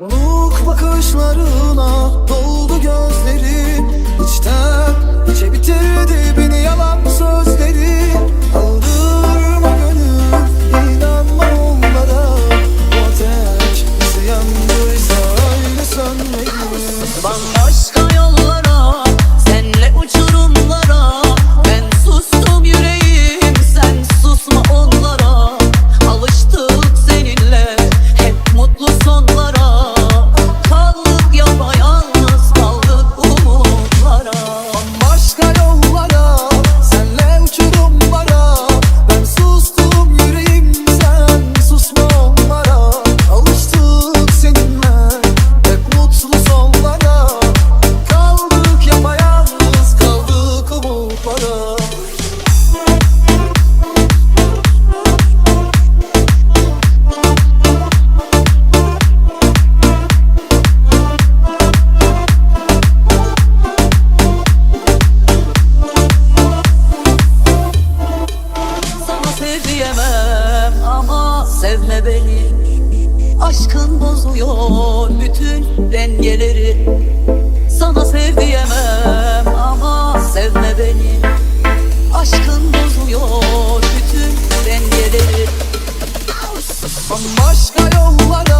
Unuk bakışlarına doldu gözlerin İçten içe bitirdi beni yalan sözleri. Aldırma gönül inanma onlara. Bu ateş bizi yandıysa öyle sönmeli. Bambaşka yollara, Aşkın bozuyor bütün dengeleri. Sana sev ama sevme beni. Aşkın bozuyor bütün dengeleri. Başka yollara